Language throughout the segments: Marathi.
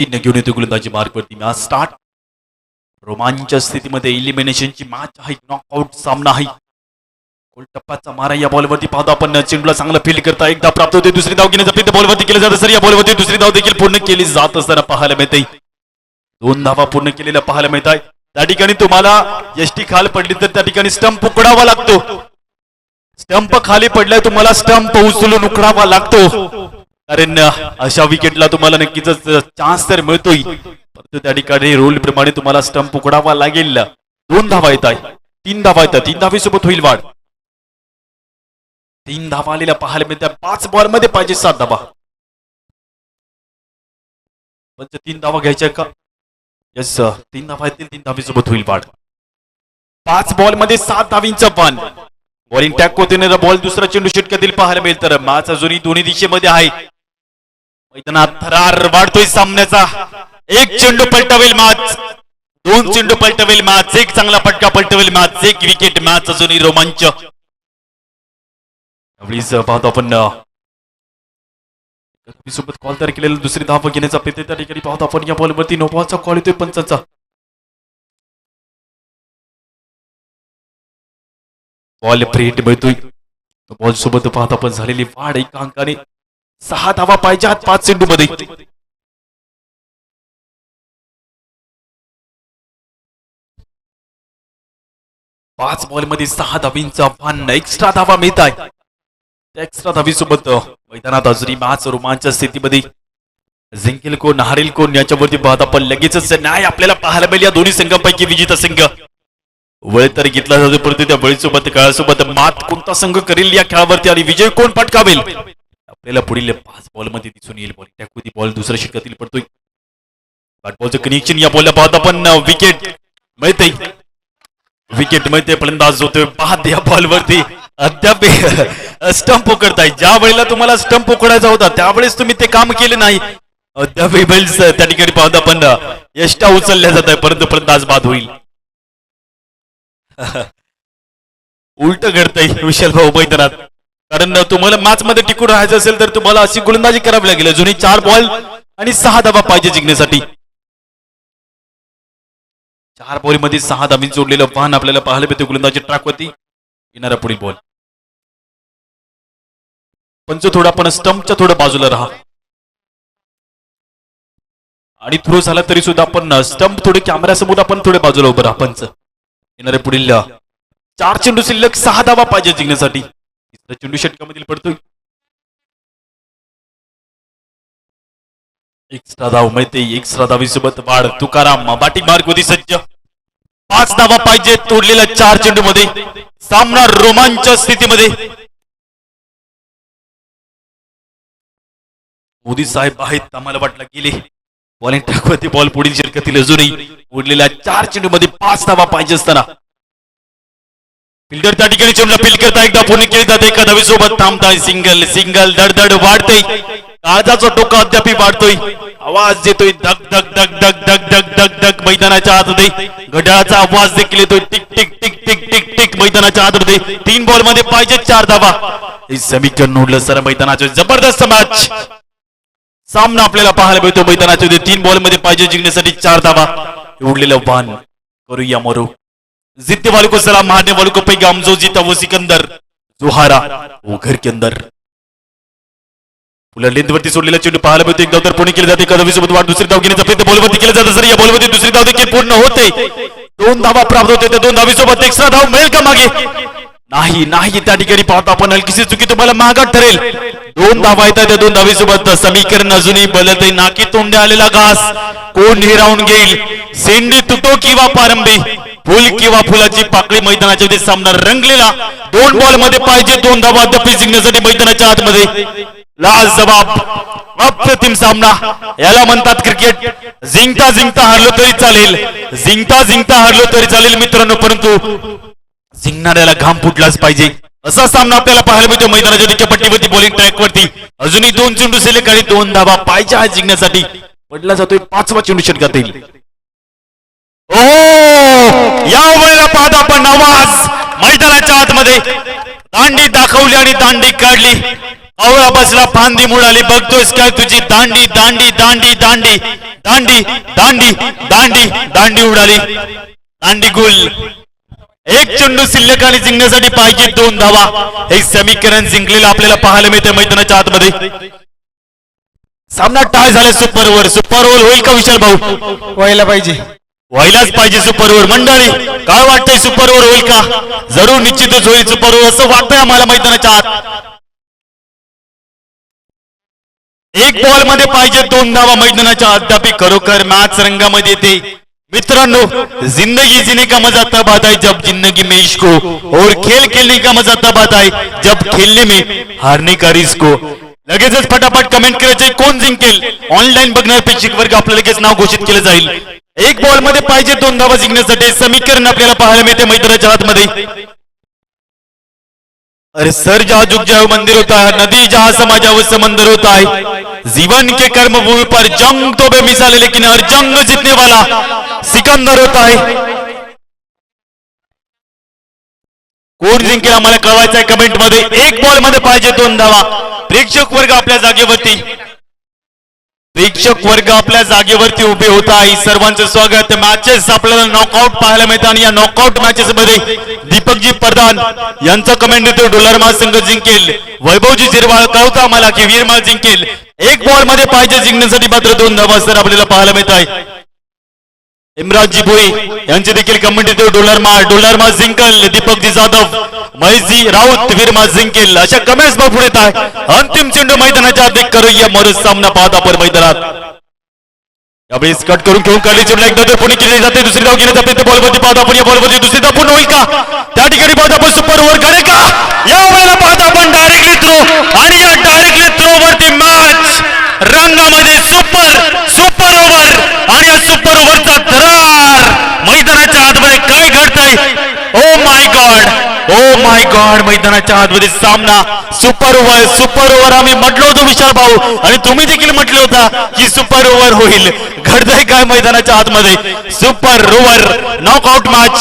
तीन घेऊन येतो गोलंदाजी मार्गवरती. मॅच स्टार्ट रोमांच स्थितीमध्ये इलिमिनेशनची मॅच आहे. नॉकआउट सामना आहे. गोलटप्पाचा मारा या बॉलवरती पाहतो आपण चेंडूला चांगला फील्ड करता. एकदा प्राप्त होते दुसरी धाव घेण्याचा प्रयत्न बॉलवरती केलं जात सर या बॉलवरती दुसरी धाव देखील पूर्ण केली जात असताना पाहायला मिळते दोन धावा पूर्ण केलेल्या पाहायला मिळत आहे त्या ठिकाणी तुम्हाला यष्टी खाल पडली तर त्या ठिकाणी स्टंप उकडावा लागतो. स्टंप खाली पडलाय तुम्हाला स्टंप उचलून उकडावा लागतो. कारण अशा विकेटला तुम्हाला नक्कीच चान्स तर मिळतोय. परंतु त्या ठिकाणी रोल प्रमाणे तुम्हाला स्टंप उकडावा लागेल. दोन धावा येत आहे तीन धावा येतात. तीन धावेसोबत होईल वाढ. तीन धावा आलेल्या पाहायला मिळतात. पाच बॉलमध्ये पाहिजे सात धावा. पंच तीन धावा घ्यायच्या का? यस तीन धावा येतील. तीन धावेसोबत होईल वाढ. पाच बॉलमध्ये सात धावींचं पान बॉलिंग टॅक होते बॉल दुसरा चेंडू षटकातील पाहायला मिळेल. तर मॅच अजूनही दोन्ही दिशेमध्ये आहे. मैदानात थरार वाढतोय सामन्याचा. एक चेंडू पलटवेल मॅच दोन चेंडू पलटवेल मॅच एक चांगला फटका पलटवेल मॅच एक विकेट मॅच अजूनही रोमांच. पाहतो आपण सोबत कॉल तयार केलेला दुसरी धाव घेण्याचा प्रयत्न त्या ठिकाणी पाहतो आपण. या बॉलवरती नो बॉलचा कॉल येतोय पंचाचा. बॉल फ्री मिळतोय. बॉल सोबत पाहतो आपण झालेली वाढ एका अंकाने सहा धावा पाहिजे आत पाच चेंडू मध्ये पाच बॉलमध्ये सहा धावींचं आव्हान एक्स्ट्रा धावा मिळत आहे. त्या एक्स्ट्रा धावीसोबत मैदानात अजूनही मॅच रोमांच स्थितीमध्ये जिंकेल कोण हारेल कोण याच्यावरती पाहत आपण लगेचच न्याय आपल्याला पाहायला मिळेल या दोन्ही संघांपैकी विजेता संघ. वळ तर घेतला जातो परंतु त्या बळीसोबत काळासोबत मात कोणता संघ करेल या खेळावरती आणि विजय कोण पटकावेल? आपल्याला पुढील पाच बॉलमध्ये दिसून येईल बॉल टॅकवरती बॉल दुसऱ्या षटकातील पडतोय. बॉलचं कनेक्शन या बॉलला पाहत आपण विकेट मिळते विकेट मिळते फलंदाज होतोय पाहत या बॉलवरती अद्याप स्टंप उकडताय. ज्या वेळेला तुम्हाला स्टंप उकडायचा होता त्यावेळेस तुम्ही ते काम केले नाही. अद्याप बैल त्या ठिकाणी पाहत आपण यष्टा उचलल्या जात आहे परंतु फलंदाज बाद होईल. उलट घडतंय विशाल भाऊ मैदानात. कारण तुम्हाला मॅच मध्ये टिकून राहायचं असेल तर तुम्हाला अशी गोलंदाजी करावी लागेल. अजूनही चार बॉल आणि सहा धाबा पाहिजे जिंकण्यासाठी. चार बॉलमध्ये सहा धाबी जोडलेलं वाहन आपल्याला पाहायला मिळते. गोलंदाजी ट्रॅकवरती येणारा पुढील बॉल पंच थोडं आपण स्टंपच्या थोडं बाजूला राहा. आणि थ्रो झाला तरी सुद्धा आपण स्टंप थोडे कॅमेऱ्यासमोर आपण थोडे बाजूला उभं राहा पंच. येणारे पुढील चार चेंडू शिल्लक सहा धावा पाहिजे जिंकण्यासाठी. चेंडू षटकामधील पडतोय. एक्स्ट्रा धाव मिळते एक्स्ट्रा धावीसोबत वाढ. तुकाराम बाटी मार्ग होती सज्ज. पाच धावा पाहिजे तोडलेल्या चार चेंडू मध्ये सामना रोमांच स्थितीमध्ये. मोदी साहेब आहेत आम्हाला वाटलं गेले. बॉलिंग टाकवरती बॉल पुढील षटकातील अजूनही. उडलेल्या चार चेंडू मध्ये पाच धावा पाहिजे असताना. फिल्डर त्या ठिकाणी चेंडूला फील्ड करता एकदा फोन केली जाते. एका धावी सोबत थांबताय. सिंगल सिंगल धडधड वाढतोय. काळजाचा टोका अद्याप वाढतोय. आवाज देतोय. धक धक धक धक धक धक धक धक मैदानाच्या आतमध्ये घड्याळाचा आवाज देखील येतोय. Tick tick tick tick tick tick मैदानाच्या आतमध्ये तीन बॉलमध्ये पाहिजे चार धावा. हे समीकरण उडलं सर मैदानाचे जबरदस्त मॅच सामना आपल्याला पाहायला मिळतो. मैदानाच्या तीन बॉलमध्ये पाहिजे जिंकण्यासाठी चार धावा. उडलेलं वाहन करूया मरू. जितने वालों को सलाम मारने वालों को पैगाम जो जीता वो सिकंदर जो हारा वो घर के अंदर. लेंथवरती सोडलेला चेंडू पाहायला मिळतो एक धाव तर पुणे केली जाते. एका धावीसोबत दुसरी धाव घेण्याचा प्रयत्न बॉलवरती केला जातो. सर या बॉलवरती दुसरी धाव देखील पूर्ण होते दोन धावा प्राप्त होते. त्या दोन धावीसोबत एक्स्ट्रा धाव मिळेल का मागे? नाही नाही. त्या ठिकाणी पाहतो आपण हलकीशी चुकी तुम्हाला महागात ठरेल. दोन धावा येतात. त्या दोन धावीसोबत समीकरण अजूनही बलत नाकी तोंडे आलेला घास. कोण हिरावून घेईल. सेंडी तुटो किंवा पारंबी. फुल किंवा फुलाची पाकळी मैदानाच्या मध्ये सामना रंगलेला. दोन बॉलमध्ये पाहिजे दोन धावा अद्याप जिंकण्यासाठी मैदानाच्या आतमध्ये. लाल जबाब अप्रतिम सामना. याला म्हणतात क्रिकेट जिंकता जिंकता हरलो तरी चालेल. जिंकता जिंकता हरलो तरी चालेल मित्रांनो परंतु जिंकणाऱ्याला घाम फुटलाच पाहिजे. असा सामना आपल्याला पाहायला मिळतो मैदानाच्या दिक्या पट्टीवरती बॉलिंग ट्रॅक वरती. अजूनही दोन चेंडू सिलेक्ट आणि दोन धावा पाहिजे आज जिंकण्यासाठी. पडला जातोय पाचवा चेंडू षटकात येईल ओ हो! या वेळेला पाहत आपण आवाज मैदानाच्या आतमध्ये दांडी दाखवली आणि दांडी काढली. आवळा बसला फांदी मुळाली. बघतोयस काय तुझी दांडी दांडी दांडी दांडी दांडी दांडी दांडी दांडी उडाली. दांडी गुल. एक चेंडू शिल्लक आणि जिंकण्यासाठी पाहिजे दोन धावा. हे समीकरण जिंकलेलं आपल्याला पाहायला मिळते मैदानाच्या आतमध्ये. सामना टाय झाला सुपर ओव्हर. सुपर ओव्हर होईल का विशाल भाऊ? व्हायला पाहिजे. व्हायलाच पाहिजे सुपर मंडळी काय वाटतंय सुपर होईल का? जरूर निश्चितच होईल सुपर असं वाटतंय आम्हाला मैदानाच्या आत. एक बॉलमध्ये पाहिजे दोन धावा मैदानाच्या अद्यापी खरोखर मॅच रंगामध्ये येते. मित्रांनो जिंदगी जीने का मजा तब आता है जब जिंदगी में इश्को हो. और खेल खेलने का मजा तब आता है जब खेलने में हारने का रिस्क हो. लगेचच फटाफट कमेंट करायचे. कोण जिंकेल? ऑनलाईन बघणार प्रेक्षक वर्ग आपलं लगेच नाव घोषित केलं जाईल. एक बॉलमध्ये पाहिजे दोन धावा जिंकण्यासाठी समीकरण आपल्याला पाहायला मिळते मैदानाच्या आतमध्ये. अरे सर जहा झुक मंदिर होता है नदी जहा समाजावर समंदर होता है जीवन के कर्म भूमि पर जंग तो बेमिसाल है लेकिन हर जंग जीतने वाला सिकंदर होता है कोण जिंकेल आम्हाला कळवायचं आहे कमेंटमध्ये? एक बॉलमध्ये पाहिजे दोन धावा. प्रेक्षक वर्ग आपल्या जागेवरती. प्रेक्षक वर्ग आपल्या जागेवरती उभे होत आहे. सर्वांचं स्वागत. मॅचेस आपल्याला नॉकआउट पाहायला मिळतात आणि या नॉकआउट मॅचेस मध्ये दीपकजी प्रधान यांचा कमेंट येतो डोलरमाळ संघ जिंकेल. वैभवजी जिरवाळ कळवता आम्हाला की वीरमाळ जिंकेल. एक बॉलमध्ये पाहिजे जिंकण्यासाठी मात्र दोन धावा सर आपल्याला पाहायला मिळत आहे. इम्रानजी भोई यांचे देखील कमेंट येतो. डोलरमाळ डोलरमाळ जिंकल. दीपकजी जाधव महेशजी राऊत वीरमा जिंकेल. अशा कमेंट्स बघून येत आहे अंतिम चेंडू मैदानाच्या अधिक करूया. मरुज सामना पाहत आपण मैदानात. यावेळेस कट करून घेऊन काढली चेंडू एकदा तर पुणे केली जाते. दुसरी धाव केली जाते. बॉलवरती पाहत आपण. या बॉलवरती दुसरी धाव पूर्ण होईल का? त्या ठिकाणी पाहत आपण सुपर ओव्हर करेल का? या वेळेला पाहत आपण डायरेक्टली थ्रो आणि या डायरेक्टली थ्रो वरती मॅच रंगामध्ये सुपर सुपर ओव्हर बरोबरचा थरार मैदानाच्या आतमध्ये काय घडतंय? Oh my God oh my God मैदानाच्या आतमध्ये सामना सुपर ओव्हर सुपर ओव्हर आम्ही म्हटलो होतो विशाल भाऊ आणि तुम्ही देखील म्हटले होता की सुपर ओव्हर होईल. घडतंय काय मैदानाच्या आतमध्ये? सुपर ओव्हर नॉकआउट मॅच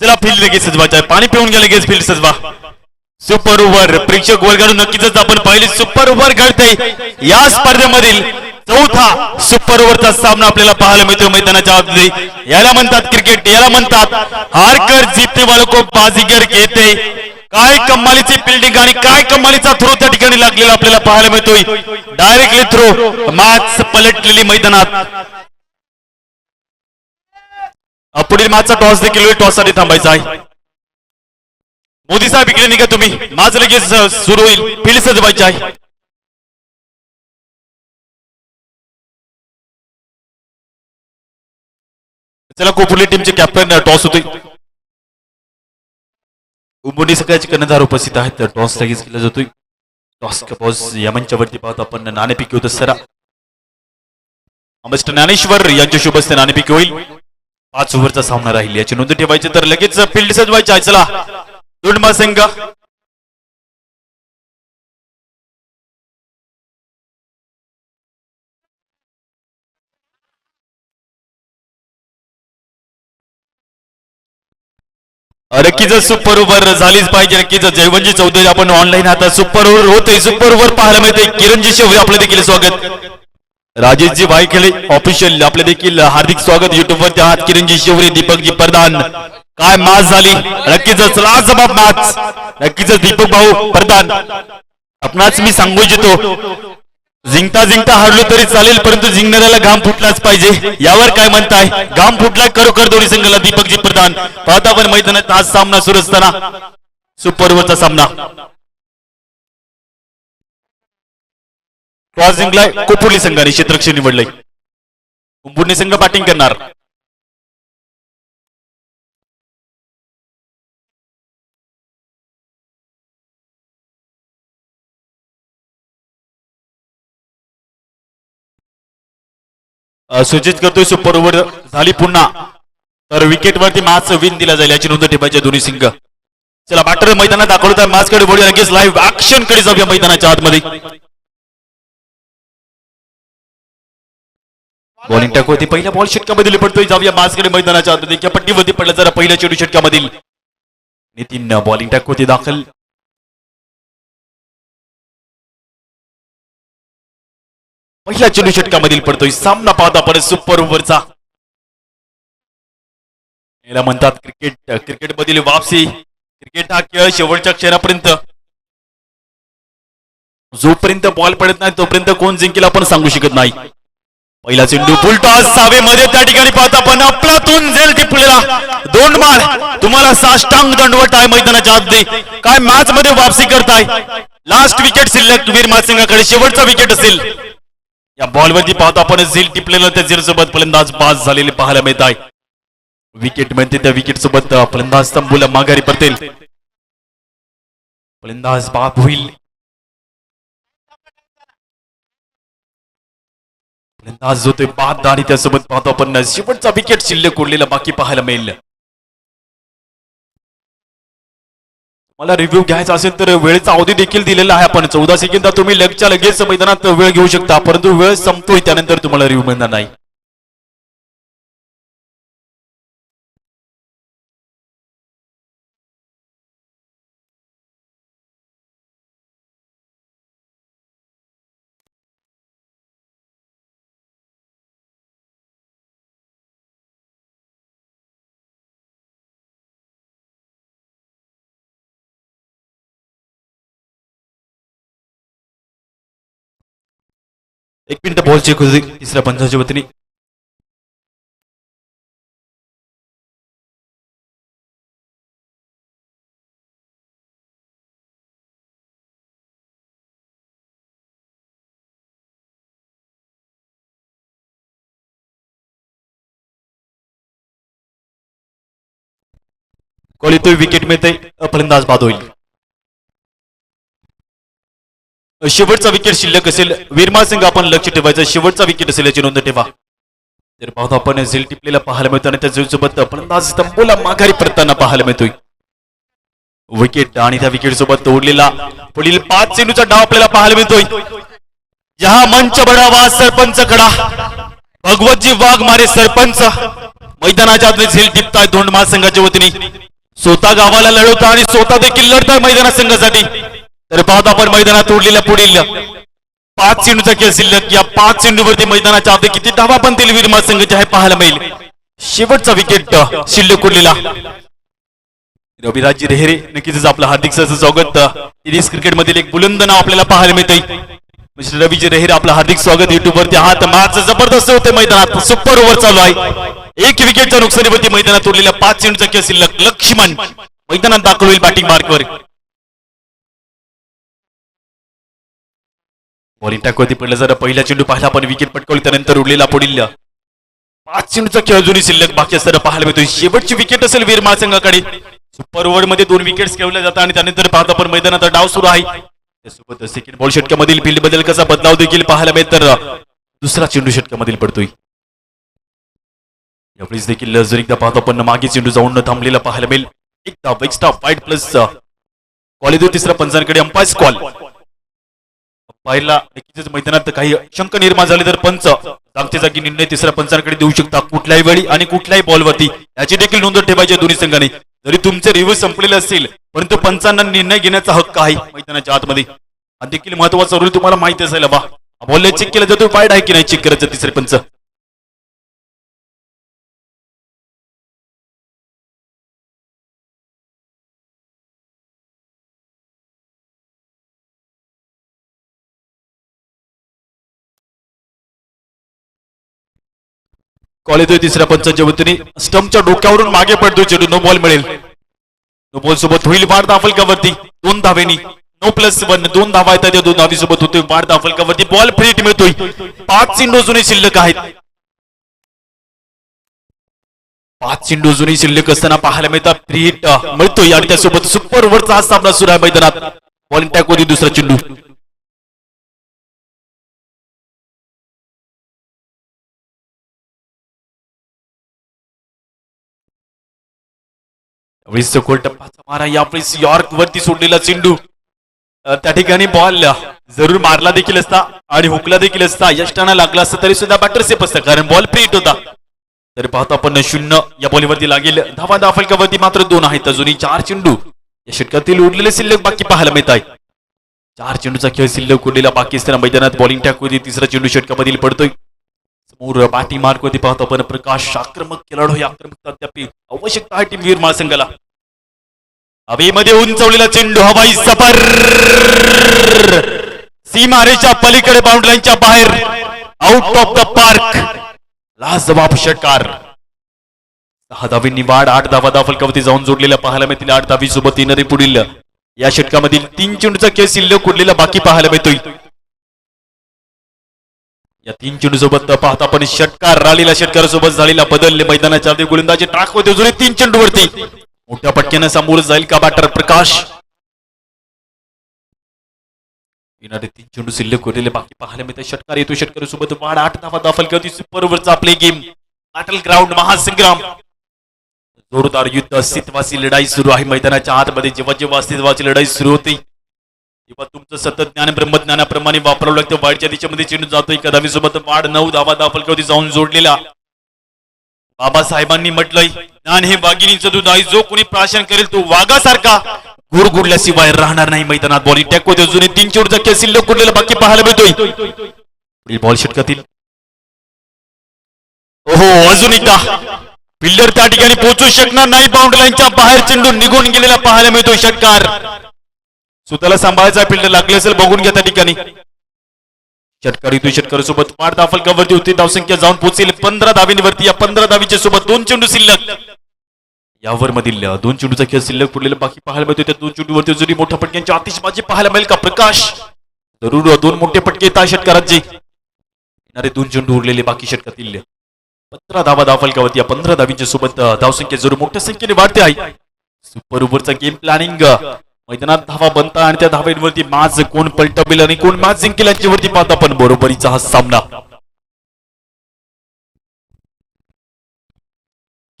चला फील्ड लगेच सजवायचं आहे पाणी पिऊन गेलं लगेच फील्ड सजवा. सुपर ओव्हर प्रेक्षक वर्गाकडून नक्कीच आपण पाहिले. सुपर ओव्हर घडते या स्पर्धेमधील चौथा सुपर ओव्हरचा सामना आपल्याला पाहायला मिळतो मैदानाच्या आधी याला म्हणतात क्रिकेट याला म्हणतात हारकर जिते वाळको बाजीगर घेते काय कमालीची फिल्डिंग आणि काय कमालीचा थ्रो त्या ठिकाणी लागलेला आपल्याला पाहायला मिळतोय. डायरेक्टली थ्रो मॅच पलटलेली मैदानात. पुढील मॅचचा टॉस देखील होईल टॉससाठी थांबायचा आहे. मोदी साहेब इकडे निघा तुम्ही. माझ लगेच सुरू होईल. फिल्ड सजवायची आहे. चला कोपुली टीमचे कॅप्टन टॉस होते उंबोनी सगळ्याचे कर्णधार उपस्थित आहेत तर टॉस लगेच केला जातोय. टॉस कपॉस बॉस या मंचावरती पाहत आपण नाणेपिक होत सरा. मिस्टर ज्ञानेश्वर यांच्या शुभ हस्ते नाणेपिक होईल. पाच ओव्हरचा सामना राहील याची नोंद ठेवायची तर लगेच फील्ड सजवायची आहे. चला. दोन संघ नक्कीच सुपर ओव्हर झालीच पाहिजे नक्कीच जयवंजी चौधरी आपण ऑनलाईन आता सुपर ओव्हर होते सुपर ओव्हर पाहायला मिळते किरणजी शेवरी आपलं देखील स्वागत. राजेशजी वायखेळे ऑफिशियल आपले देखील हार्दिक स्वागत युट्यूब वरती आहात. किरणजी शेवरी दीपकजी प्रधान. काय मॅच झाली? नक्कीच लाजबाब मॅच नक्कीच दीपक भाऊ प्रधान. आपणाच मी सांगू इच्छितो जिंकता जिंकता हारलो तरी चालेल परंतु जिंकणाऱ्याला घाम फुटलाच पाहिजे. यावर काय म्हणताय? घाम फुटला खरोखर दोन्ही संघाला दीपकजी प्रधान. पाहता पण मैदानात आज सामना सुरू असताना. सुपर्वचा सामना. क्रॉस जिंकलाय कोपुर्ली संघाने क्षेत्रक्षण निवडलंय. कुंभुर्णी संघ बॅटिंग करणार. सूचित करतोय सुपर ओव्हर झाली पुन्हा. तर विकेट वरती विन दिला जाईल याची नोंद ठेवायची दोन्ही संघ चला बॅटर मैदानात दाखवलं आहे मास्ककडे बोलूया लगेच लाईव्ह ऍक्शनकडे जाऊया मैदानाच्या आतमध्ये. बॉलिंग टॅक होती पहिल्या बॉल षटकामधील पडतोय जाऊया मासकडे मैदानाच्या आतमध्ये. किंवा पट्टीवरती पडला जरा पहिल्या चेडू षटकामधील. नितीन बॉलिंग टॅक होती दाखल पहिल्या चेंडू षटकामधील पडतोय. सामना पाहता आपण सुपर ओव्हरचा. याला म्हणतात क्रिकेट क्रिकेट मधील वापसी. क्रिकेट हा खेळ शेवटच्या क्षणापर्यंत. जोपर्यंत बॉल पडत नाही तोपर्यंत कोण जिंकेल आपण सांगू शकत नाही. पहिला चेंडू फुलटॉस सावेमध्ये त्या ठिकाणी पाहता पण आपलातून झेल टिपलेला दोन मार तुम्हाला साष्टांग दंडवट आहे मैदानाच्या अगदी. काय मॅच मध्ये वापसी करताय. लास्ट विकेट शिल्लक वीर मासिंगाकडे शेवटचा विकेट असेल. या बॉलवरती पाहतो आपण झील टिपलेलं त्या झील सोबत फलंदाज बाद झालेले पाहायला मिळत आहे विकेट मिळते त्या विकेट सोबत फलंदाज तंबूला माघारी पडतील फलंदाज बाद होईल. फलंदाज जो ते बाद आणि त्यासोबत पाहतो आपण शेवटचा विकेट शिल्लक उरलेला बाकी पाहायला मिळेल. मला रिव्ह्यू घ्यायचा असेल तर वेळेचा अवधी देखील दिलेला आहे आपण. चौदा सेकंदा तुम्ही लगच्या लगेच मैदानात वेळ घेऊ शकता परंतु वेळ संपतोय त्यानंतर तुम्हाला रिव्ह्यू मिळणार नाही. एक मिनिट बॉल चेक होती तिसऱ्या पंचाच्या वतीने. कॉल येतोय विकेट मिळते फलंदाज बाद होईल. शेवटचा विकेट शिल्लक असेल. विरमा सिंग आपण लक्ष ठेवायचं. शेवटचा विकेट असेल याची नोंद ठेवा. तर पाहतो आपण झेल टिपलेला पाहायला मिळतो आणि त्या सोबत फलंदाज तंबूला माघारी पडताना पाहायला मिळतोय. विकेट आणि त्या विकेट सोबत तोडलेला पुढील पाच चेंडूचा डाव आपल्याला पाहायला मिळतोय. या मंच बडावा सरपंच कडा. भगवतजी वाघ मारे सरपंच. मैदानाच्या आतमध्ये झेल टिपताय दोन महासंघाच्या वतीने. स्वतः गावाला लढवता आणि स्वतः देखील लढताय मैदाना संघासाठी. तर पाहतो आपण मैदानात उरलेल्या पुढील पाच चेंडूचा खेळ शिल्लक. या पाच चेंडूवरती मैदानाच्या आधी किती धावा बनतील वीरमाल संघाचे आहे पाहायला मिळेल. शेवटचा विकेट शिल्लक उरलेला. रविराजी रेहरे नक्कीच आपलं हार्दिक सहज स्वागत. टेनिस क्रिकेट मधील एक बुलंद नाव आपल्याला पाहायला मिळतंय. मिस्टर रवीजी रेहरे आपलं हार्दिक स्वागत. युट्यूब वरती हात मॅच जबरदस्त होते मैदानात. सुपर ओव्हर चालू आहे. एक विकेटच्या नुकसानीवरती मैदानात उरलेल्या पाच चेंडूचा खेळ शिल्लक. लक्ष्मण मैदानात दाखल होईल बॅटिंग मार्कवर बॉलिंग टाकवरती पडलं जरा पहिला चेंडू पाहिला पण विकेट पटकवली त्यानंतर उरलेला पुढील. पाच चेंडूचा खेळ अजूनही शिल्लक बाकी असताना पाहायला मिळतो शेवटची विकेट असेल वीर महासंघाकडे. सुपर ओव्हरमध्ये दोन विकेट खेळल्या जातात आणि त्यानंतर पाहतो आपण मैदानात डाव सुरू आहे. त्यासोबत सेकंड बॉल षटकामधील फील्ड बदल कसा बदलाव देखील पाहायला मिळेल. तर दुसरा चेंडू षटकामधील पडतोय. यावेळेस देखील जर एकदा पाहतो पण मागे चेंडू जाऊन न थांबलेला पाहायला मिळेल. एक धाव एक्स्ट्रा फाईट प्लस कॉल येतो तिसरा पंचांकडे अंपायर्स कॉल पाहिला नक्कीच मैदानात काही शंक निर्माण झाले तर पंच. जागते जागी निर्णय तिसऱ्या पंचांकडे देऊ शकता कुठल्याही वेळी आणि कुठल्याही बॉलवरती. याची देखील नोंद ठेवायची दोन्ही संघाने. जरी तुमचे रिव्ह्यू संपलेले असेल परंतु पंचांना निर्णय घेण्याचा हक्क आहे मैदानाच्या आतमध्ये. आणि देखील महत्त्वाचा रोल तुम्हाला माहिती असेल बा बॉल चेक केला जातो वाईट आहे की नाही चेक करायचं तिसरे पंच? कॉल येतोय तिसऱ्या पंचाच्या वतीने स्टंपच्या डोक्यावरून मागे पडतोय चेंडू. नो बॉल मिळेल. नो बॉल सोबत होईल वाढ दाफलकावरती दोन धावेनी. नो प्लस वन दोन धावा येतात त्या दोन धावी सोबत होतोय वाढ दाफलकावरती बॉल फ्रीट मिळतोय. पाच चेंडू जुने शिल्लक आहेत. पाच चेंडू जुनी शिल्लक असताना पाहायला मिळतात. फ्रीट हिट मिळतोय. आणि त्यासोबत सुपर ओव्हरचा हा सामना सुरू आहे मैदानात. बॉलिंग टॅक होती दुसरा चेंडू. वीस खोल टप्पाचा मारा यावेळेस यॉर्क वरती सोडलेला चेंडू त्या ठिकाणी बॉल जरूर मारला देखील असता आणि हुकला देखील असता. यष्टाना लागला असता तरी सुद्धा बॅटर सेफ असतं कारण बॉल पेट होता. तर पाहतो आपण शून्य या बॉलीवरती लागेल. धावा दाफलकावरती मात्र दोन आहेत अजूनही. चार चेंडू या षटकातील उरलेले शिल्लक बाकी पाहायला मिळत आहे चार चेंडूचा खेळ शिल्लक उरलेला पाकिस्तान मैदानात बॉलिंग टॅक होती तिसरा चेंडू षटकामधील पडतोय. समोर पाठी होती पाहतो आपण. प्रकाश आक्रमक खेळाडू हे आक्रमक अद्याप आवश्यकता आहे टीम वीर महासंघाला. हवेमध्ये उंचवलेला चेंडू. हवाई सफर. सीमारेच्या पलीकडे बाउंड्रीच्या बाहेर. आउट ऑफ द पार्क लाजवाब षटकार. सहा धावींनी वाढ आठ धावा धाव फलकावरती जाऊन जोडलेल्या पाहायला मिळतील. आठ धावी सोबत येणारे पुढील. या षटकामधील तीन चेंडूचा केस शिल्लक उरलेला बाकी पाहायला मिळतोय. या तीन चेंडूसोबत पाहता पण षटकार राहिलेला षटकारासोबत झालेला बदलले मैदानाच्या अर्धे गोलंदाजी. टाक होते जुने तीन चेंडू वरती मोठ्या पटक्यानं सामोर जाईल का बॅटर प्रकाश? येणारे तीन चेंडू शिल्लक उरलेले बाकी पाहायला मिळते षटकार. येतो षटकार सोबत वाढ आठ धावा दाखल होती. सुपर ओव्हरचा आपले गेम. Battle ground महासंग्राम. जोरदार युद्ध अस्तित्वाची लढाई सुरू आहे. मैदानाच्या आतमध्ये जेव्हा जेव्हा अस्तित्वाची लढाई सुरू होती किंवा तुमचं सतत ज्ञान ब्रह्मज्ञानाप्रमाणे वापरावं लागतं वाईटच्या दिशेमध्ये चेंडू जातोय कदावी सोबत वाढ नऊ धावा दाखल होती जाऊन जोडलेला. बाबासाहेबांनी म्हटलंय ज्ञान हे वाघिणीचं दूध आहे जो कोणी प्राशन करेल तो वाघासारखा गुरगुडल्याशिवाय राहणार नाही मैदानात. बॉल टॅको होते जुने तीन चेंडूचा खेळ शिल्लक कुठलेला बाकी पाहायला मिळतोय? बॉल षटकातील. ओहो अजून एकदा. फिल्डर त्या ठिकाणी पोहोचू शकणार नाही बाउंड्री लाईनच्या बाहेर चेंडू निघून गेलेला पाहायला मिळतोय षटकार. स्वतःला सांभाळायचा फिल्डर लागले असेल बघून घ्या त्या ठिकाणी. षटकार येतोय षटकार सोबत वाढ दाफल कवरती होती धावसंख्या जाऊन पोहोचेल. पंधरा धावींवरती या पंधरा धावीच्या सोबत दोन चेंडू शिल्लक. यावर मधील दोन चेंडूचा खेळ शिल्लक पुढलेला बाकी पाहायला मिळतो त्या दोन चेंडूवरती जुनी मोठ्या पटक्यांची आतिषबाजी पाहायला मिळेल का? प्रकाश. जरूर दोन मोठे पटके येतात षटकारात जे. येणारे दोन चेंडू उरलेले बाकी षटकातील. पंधरा धावा दाफलकावरती या पंधरा धावींच्या सोबत धावसंख्या जरूर मोठ्या संख्येने वाढते आहे. सुपर ओव्हरचा गेम प्लॅनिंग मैदानात धावा बनता आणि त्या धाव्यांवरती मॅच कोण पलटवेल आणि कोण मॅच जिंकेल यांच्यावरती पाहता पण बरोबरीचा हा सामना.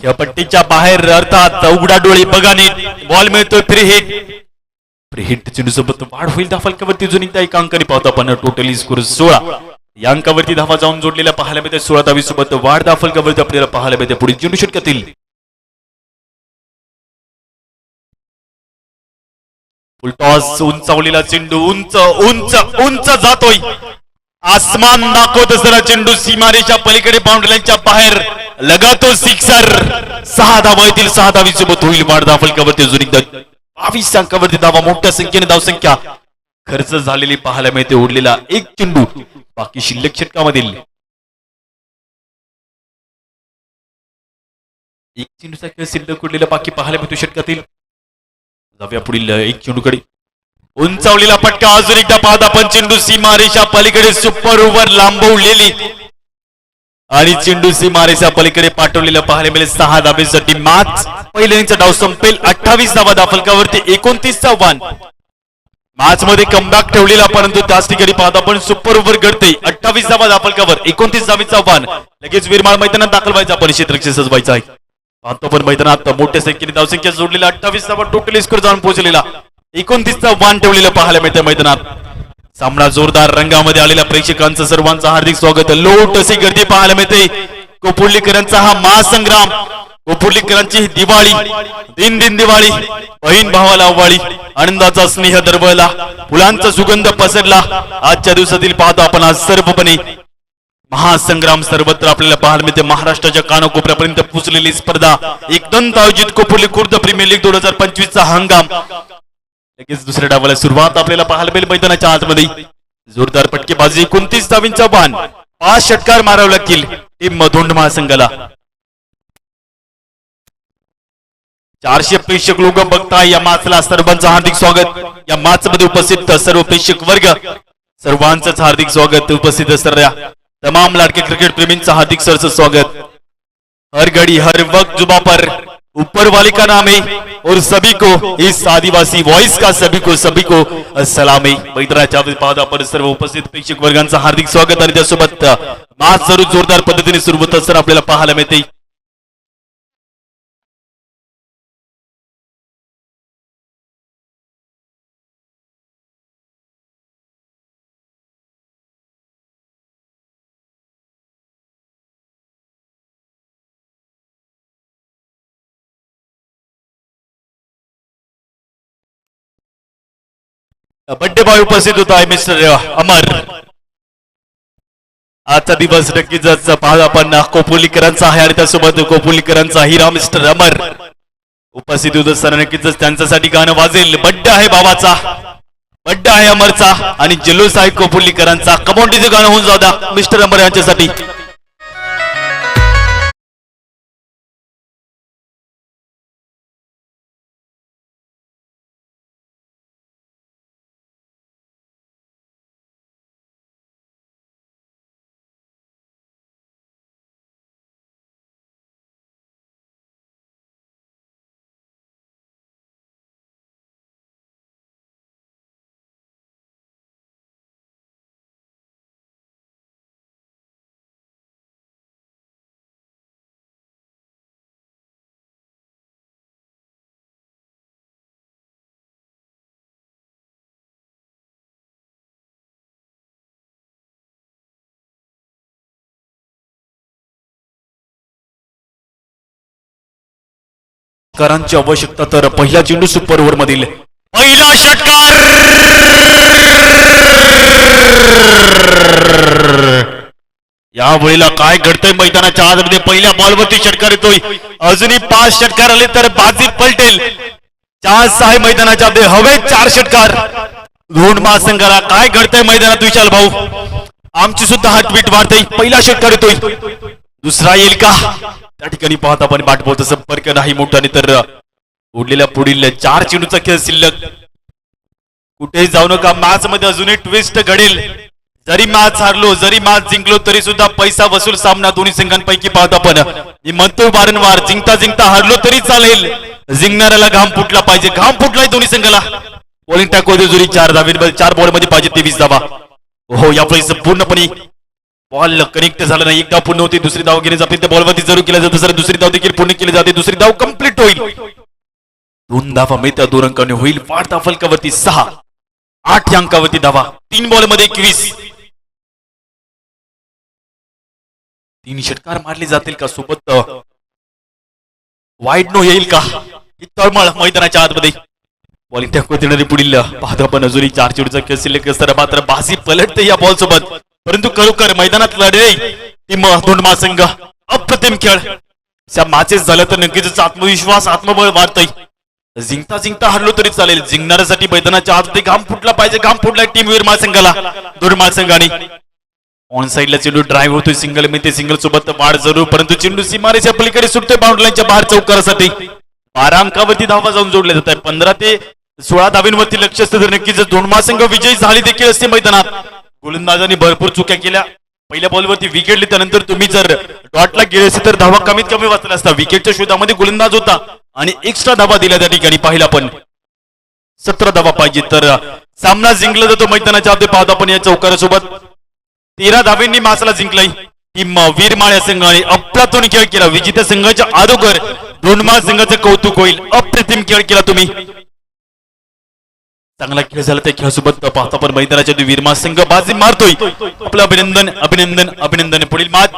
खेळपट्टीच्या बाहेर अर्थात उघडा डोळे बघा नीट. बॉल मिळतोय फ्री हिट फ्री हिट चेंडू वाढ होईल धावा फलकावरती जुनी त्या एका अंकाने पाहतो आपण टोटली स्कोर सोळा. या अंकावरती धावा जाऊन जोडलेल्या पाहायला मिळते सोळा धावी सोबत वाढ धावा आपल्याला पाहायला मिळते पुढील चेंडू षटकातील. फुलटॉस उंचावलेला चेंडू उंच उंच उंच जातोय. आसमान दाखवत असताना चेंडू सीमारेच्या पलीकडे बाउंड्री लाईनच्या बाहेर. लगातो सिक्सर सहा धावा येतील सहा धावी सोबत होईल वाढ धावा फलकावरती अजून एकदा. बावीस अंकावरती धावा मोठ्या संख्येने धावसंख्या खर्च झालेली पाहायला मिळते उडलेला एक चेंडू. बाकी शिल्लक षटकामधील एक चेंडूचा खेळ शिल्लक उडलेला बाकी पाहायला मिळतो षटकातील. जाऊया पुढील एक चेंडूकडे. उंचावलेला पटका अजून एकदा पाहत आपण चेंडू सीमारेषा पलीकडे सुपर ओव्हर लांबवलेली. आणि चेंडू सीमारेषा पलीकडे पाठवलेलं पाहायला मिळेल सहा धाबेसाठी मॅच पहिल्यांचा डाव संपेल अठ्ठावीस धावा दाफलकावरती एकोणतीसचा वन मॅच मध्ये कमबॅक ठेवलेला परंतु त्याच ठिकाणी पाहता आपण सुपर ओव्हर घडते. अठ्ठावीस धावा दाफलकावर एकोणतीस धावीचा वन लगेच विरमाळ मैदानात दाखल व्हायचा आपण क्षेत्रक्षे सजवायचा आहे. पाहतो पण मैदानात मोठ्या संख्येने धावसंख्या जोडलेला अठ्ठावीस धावा टोटल स्कोर जाऊन पोहोचलेला. एकोणतीसचा वान ठेवलेलं पाहायला मिळतं मैदानात. सामना जोरदार रंगामध्ये आलेल्या प्रेक्षकांचं सर्वांचं हार्दिक स्वागत. लोट अशी गर्दी पाहायला मिळते. कोपुर्लीकरांचा हा महासंग्राम. कोपुर्लीकरांची दिवाळी. दिन दिन दिवाळी. बहीण भावाला अव्वाळी आनंदाचा स्नेह दरवळला. फुलांचा सुगंध पसरला. आजच्या दिवसातील पाहतो आपण आज सर्वपणे. महासंग्राम सर्वत्र आपल्याला पाहायला मिळते. महाराष्ट्राच्या कानाकोपऱ्यापर्यंत पोहोचलेली स्पर्धा एकदंत आयोजित कोपुर्ली खुर्द प्रीमियर लीग दोन हजार पंचवीस चा हंगाम. लगेच दुसऱ्या डावाला सुरुवात आपल्याला पाहायला मिळेल मैदानाच्या आतमध्ये. जोरदार पटकेबाजी एकोणतीस धावींचा बाण पाच षटकार मारावे लागतील टीम मधोंड महासंघाला. चारशे प्रेक्षक लोक बघताय. या माचला सर्वांचं हार्दिक स्वागत. या माच मध्ये उपस्थित सर्व प्रेक्षक वर्ग. सर्वांचंच हार्दिक स्वागत उपस्थित असणाऱ्या तमाम लाडके क्रिकेट प्रेमींचं हार्दिक सरचं स्वागत. हर घड़ी हर वक्त जुबा पर ऊपर वाले का नाम है और सभी को इस आदिवासी वॉइस का सभी को सभी को सलामी। मैत्राच्या पादा पर सर्व उपस्थित प्रेक्षक वर्गांचं हार्दिक स्वागत आणि त्यासोबत मास जरूर जोरदार पद्धतीने सुरू होत असताना आपल्याला पाहायला मिळते. बड्डे बॉय उपस्थित होता आहे मिस्टर अमर. आजचा दिवस नक्कीच पाहत आपण कोपोलीकरांचा आहे आणि त्यासोबत कोपोलीकरांचा हिरा मिस्टर अमर. उपस्थित होत असताना नक्कीच त्यांच्यासाठी गाणं वाजेल. बड्डे आहे बाबाचा बड्डे आहे अमरचा आणि जल्लोष आहे कोपोलीकरांचा. कमोंडीचं गाणं होऊन जाऊ द्या मिस्टर अमर यांच्यासाठी. करांची आवश्यकता तर पहिल्या चेंडू सुपर ओव्हर मधील पहिला षटकार या वेळेला काय घडतंय मैदानाच्या आतमध्ये पहिल्या बॉलवरती षटकार येतोय. अजूनही पाच षटकार आले तर बाजी पलटेल. चान्स आहे मैदानाच्या आतमध्ये हवे चार षटकार. दोन महासंघाला काय घडतंय मैदानात विशाल भाऊ? आमची सुद्धा हा ट्विट वाढते पहिला षटकार येतोय. दुसरा येईल का? त्या ठिकाणी पाहत आपण बाटबोलचा संपर्क नाही मोठ्याने तर. उडलेल्या पुढील चार चेंडूचा खेळ शिल्लक. कुठेही जाऊ नका मॅच मध्ये अजूनही ट्विस्ट घडेल. जरी मॅच हारलो जरी मॅच जिंकलो तरी सुद्धा पैसा वसूल सामना दोन्ही संघांपैकी पाहत आपण मी म्हणतो वारंवार जिंकता जिंकता हारलो तरी चालेल. जिंकणाऱ्याला घाम फुटला पाहिजे. घाम फुटलाय दोन्ही संघाला. बॉलिंग टाकू जुरी चार धावींमध्ये चार बॉलमध्ये पाहिजे तेवीस धावा. हो यापुढे संपूर्णपणे बॉल कनेक्ट झालं नाही एक धाव पूर्ण होती दुसरी धाव घेणे जाते त्या बॉलवरती जरूर केलं जातं सर दुसरी धाव देखील पूर्ण केली जाते दुसरी धाव कंप्लीट होईल. दोन धावा मिळत्या दोन अंकाने होईल वाढता फलकावरती सहा आठ या अंकावरती धावा तीन बॉलमध्ये एकवीस. तीन षटकार मारले जातील का सोबत? वाईट नो येईल का? तळमळ मैदानाच्या आतमध्ये. बॉलिंग त्या येणारी पुढील पाहतो आपण अजूनही चार चेडूचा खेळ सिलेक्ट असताना मात्र बाजी पलटते या बॉल सोबत परंतु खरोखर मैदानात लढले ती दोन महासंघ अप्रतिम खेळ. माचेच झालं तर नक्कीच आत्मविश्वास आत्मबळ वाढतंय. जिंकता जिंकता हरलो तरी चालेल. जिंकणाऱ्यासाठी मैदानाच्या आत ते घाम फुटला पाहिजे. घाम फुटला टीम वीर महासंघाला दोन महासंघाने ऑन साईडला चेंडू ड्राईव्ह होतोय. सिंगल मी ते सिंगल सोबत वाढ जरूर. परंतु चेंडू सीमारेच्या पलीकडे सुटतोय बाउंड्रीच्या बाहेर चौकारासाठी. बारा अंकावरती धावा जाऊन जोडले जात आहे पंधरा ते सोळा धावींवरती लक्ष असतं तर नक्कीच दोन महासंघ विजयी झाली देखील असते मैदानात. गोलंदाजांनी भरपूर चुक्या केल्या. पहिल्या बॉलवरती विकेटली त्यानंतर तुम्ही जर डॉटला गेले असते तर धावा कमीत कमी वाचला असता. विकेटच्या शोधामध्ये गोलंदाज होता आणि एक्स्ट्रा धावा दिल्या त्या ठिकाणी पाहिला पण. सतरा धावा पाहिजे तर सामना जिंकला जातो मैदानाच्या आधी. पाहतो आपण या चौकारासोबत. तेरा धावेंनी मासाला जिंकलाय. टीम वीरमाळ्या संघाने अप्रातून खेळ केला. विजेत्या संघाच्या अगोदर दोन माळ संघाचं कौतुक होईल. अप्रतिम खेळ केला तुम्ही. चांगला खेळ झाला त्या खेळासोबत पाहता पण मैदानाच्या वीरमा संघ बाजी मारतोय. आपलं अभिनंदन अभिनंदन अभिनंदन पुढील मॅच